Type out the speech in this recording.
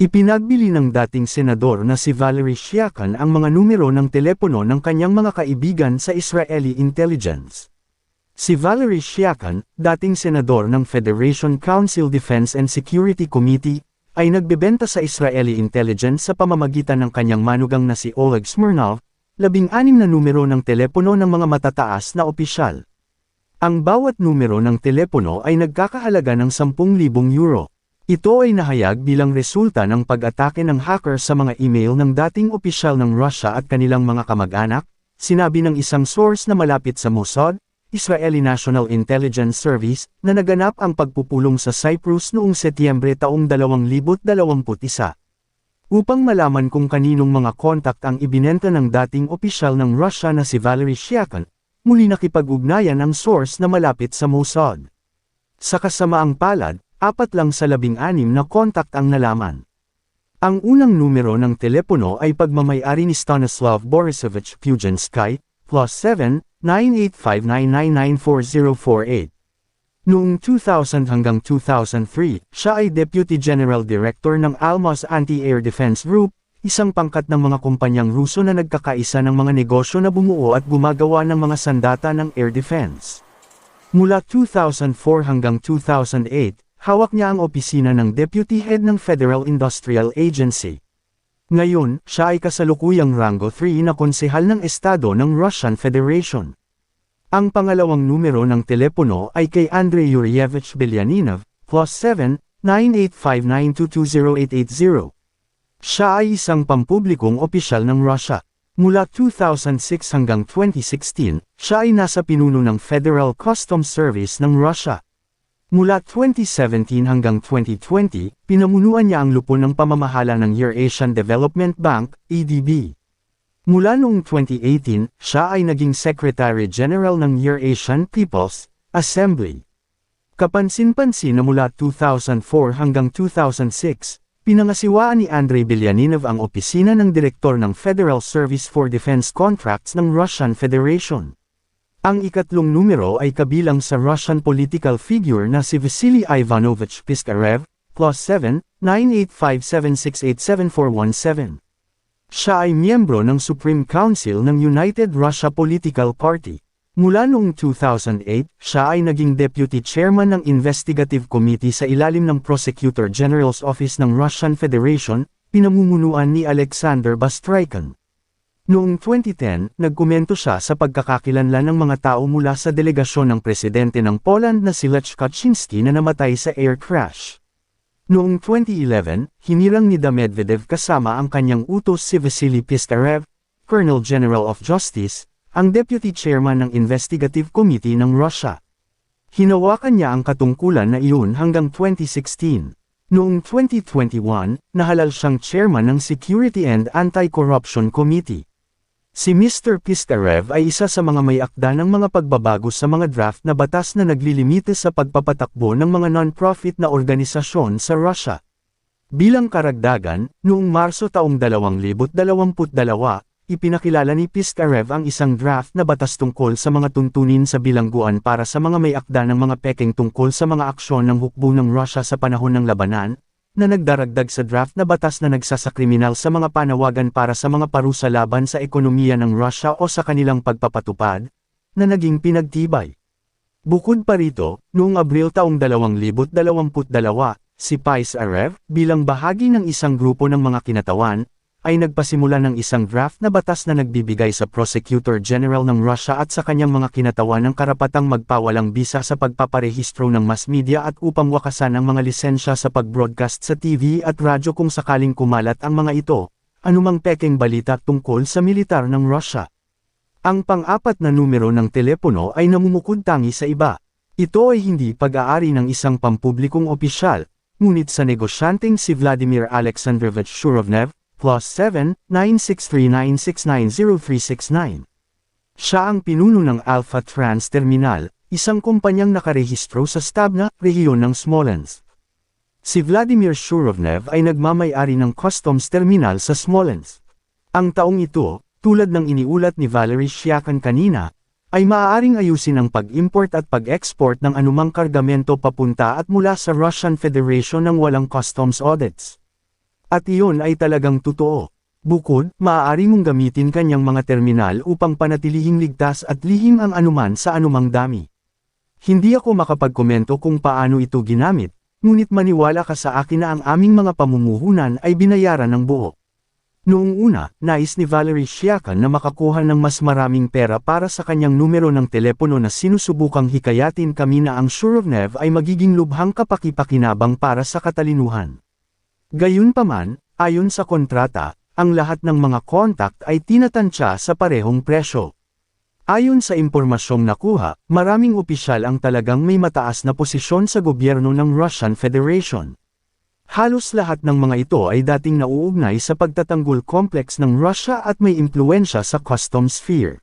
Ipinagbili ng dating senador na si Valery Shiakan ang mga numero ng telepono ng kanyang mga kaibigan sa Israeli intelligence. Si Valery Shiakan, dating senador ng Federation Council Defense and Security Committee, ay nagbebenta sa Israeli intelligence sa pamamagitan ng kanyang manugang na si Oleg Smirnov, labing-anim na numero ng telepono ng mga matataas na opisyal. Ang bawat numero ng telepono ay nagkakahalaga ng 10,000 euro. Ito ay nahayag bilang resulta ng pag-atake ng hacker sa mga email ng dating opisyal ng Russia at kanilang mga kamag-anak, sinabi ng isang source na malapit sa Mossad, Israeli National Intelligence Service, na naganap ang pagpupulong sa Cyprus noong Setyembre taong 2021. Upang malaman kung kaninong mga kontak ang ibinenta ng dating opisyal ng Russia na si Valery Shiakan, muli nakipag-ugnayan ang source na malapit sa Mossad. Sa kasamaang palad, apat lang sa labing-anim na kontak ang nalaman. Ang unang numero ng telepono ay pagmamayari ni Stanislav Borisovich Pujansky, plus 7, 985999448. Noong 2000 hanggang 2003, siya ay Deputy General Director ng Almaz Anti-Air Defense Group, isang pangkat ng mga kumpanyang Ruso na nagkakaisa ng mga negosyo na bumuo at gumagawa ng mga sandata ng air defense. Mula 2004 hanggang 2008, hawak niya ang opisina ng Deputy Head ng Federal Industrial Agency. Ngayon, siya ay kasalukuyang rango 3 na konsehal ng Estado ng Russian Federation. Ang pangalawang numero ng telepono ay kay Andrei Yuryevich Belyaninov, plus 7, 98592208880. Siya ay isang pampublikong opisyal ng Russia. Mula 2006 hanggang 2016, siya ay nasa pinuno ng Federal Customs Service ng Russia. Mula 2017 hanggang 2020, pinamunuan niya ang lupon ng pamamahala ng Eurasian Development Bank, ADB. Mula noong 2018, siya ay naging Secretary General ng Eurasian People's Assembly. Kapansin-pansin na mula 2004 hanggang 2006, Pinangasiwaan ni Andrei Belyaninov ang opisina ng direktor ng Federal Service for Defense Contracts ng Russian Federation. Ang ikatlong numero ay kabilang sa Russian political figure na si Vasily Ivanovich Piskarev, plus 7, 98576877417. Siya ay miyembro ng Supreme Council ng United Russia Political Party. Mula noong 2008, siya ay naging deputy chairman ng investigative committee sa ilalim ng Prosecutor General's Office ng Russian Federation, pinamumunuan ni Alexander Bastraikan. Noong 2010, nagkomento siya sa pagkakakilanlan ng mga tao mula sa delegasyon ng presidente ng Poland na si Lech Kaczynski na namatay sa air crash. Noong 2011, hinirang ni Medvedev kasama ang kanyang utos si Vasily Pistarev, Colonel General of Justice, ang Deputy Chairman ng Investigative Committee ng Russia. Hinawakan niya ang katungkulan na iyon hanggang 2016. Noong 2021, nahalal siyang chairman ng Security and Anti-Corruption Committee. Si Mr. Pistarev ay isa sa mga may akda ng mga pagbabago sa mga draft na batas na naglilimite sa pagpapatakbo ng mga non-profit na organisasyon sa Russia. Bilang karagdagan, noong Marso taong 2022, ipinakilala ni Piskarev ang isang draft na batas tungkol sa mga tuntunin sa bilangguan para sa mga may akda ng mga peking tungkol sa mga aksyon ng hukbo ng Russia sa panahon ng labanan, na nagdaragdag sa draft na batas na nagsasakriminal sa mga panawagan para sa mga parusa laban sa ekonomiya ng Russia o sa kanilang pagpapatupad, na naging pinagtibay. Bukod pa rito, noong Abril taong 2022, si Pais Arev, bilang bahagi ng isang grupo ng mga kinatawan, ay nagpasimula ng isang draft na batas na nagbibigay sa Prosecutor General ng Russia at sa kanyang mga kinatawan ng karapatang magpawalang bisa sa pagpaparehistro ng mass media at upang wakasan ang mga lisensya sa pag-broadcast sa TV at radyo kung sakaling kumalat ang mga ito, anumang pekeng balita tungkol sa militar ng Russia. Ang pang-apat na numero ng telepono ay namumukod tangi sa iba. Ito ay hindi pag-aari ng isang pampublikong opisyal, ngunit sa negosyanteng si Vladimir Alexandrovich Shurovnev, plus 7, 96396903969. Siya ang pinuno ng Alpha Trans Terminal, isang kumpanyang nakarehistro sa Stabna, rehiyon ng Smolensk. Si Vladimir Shurovnev ay nagmamayari ng customs terminal sa Smolensk. Ang taong ito, tulad ng iniulat ni Valery Shiakan kanina, ay maaaring ayusin ang pag-import at pag-export ng anumang kargamento papunta at mula sa Russian Federation ng walang customs audits. At iyon ay talagang totoo. Bukod, maaari mong gamitin kanyang mga terminal upang panatilihing ligtas at lihim ang anuman sa anumang dami. Hindi ako makapagkomento kung paano ito ginamit, ngunit maniwala ka sa akin na ang aming mga pamumuhunan ay binayaran ng buo. Noong una, nais ni Valerie Siakan na makakuha ng mas maraming pera para sa kanyang numero ng telepono na sinusubukang hikayatin kami na ang Shurovnev ay magiging lubhang kapakipakinabang para sa katalinuhan. Gayunpaman, ayon sa kontrata, ang lahat ng mga contact ay tinatansya sa parehong presyo. Ayon sa impormasyong nakuha, maraming opisyal ang talagang may mataas na posisyon sa gobyerno ng Russian Federation. Halos lahat ng mga ito ay dating nauugnay sa pagtatanggol complex ng Russia at may impluensya sa custom sphere.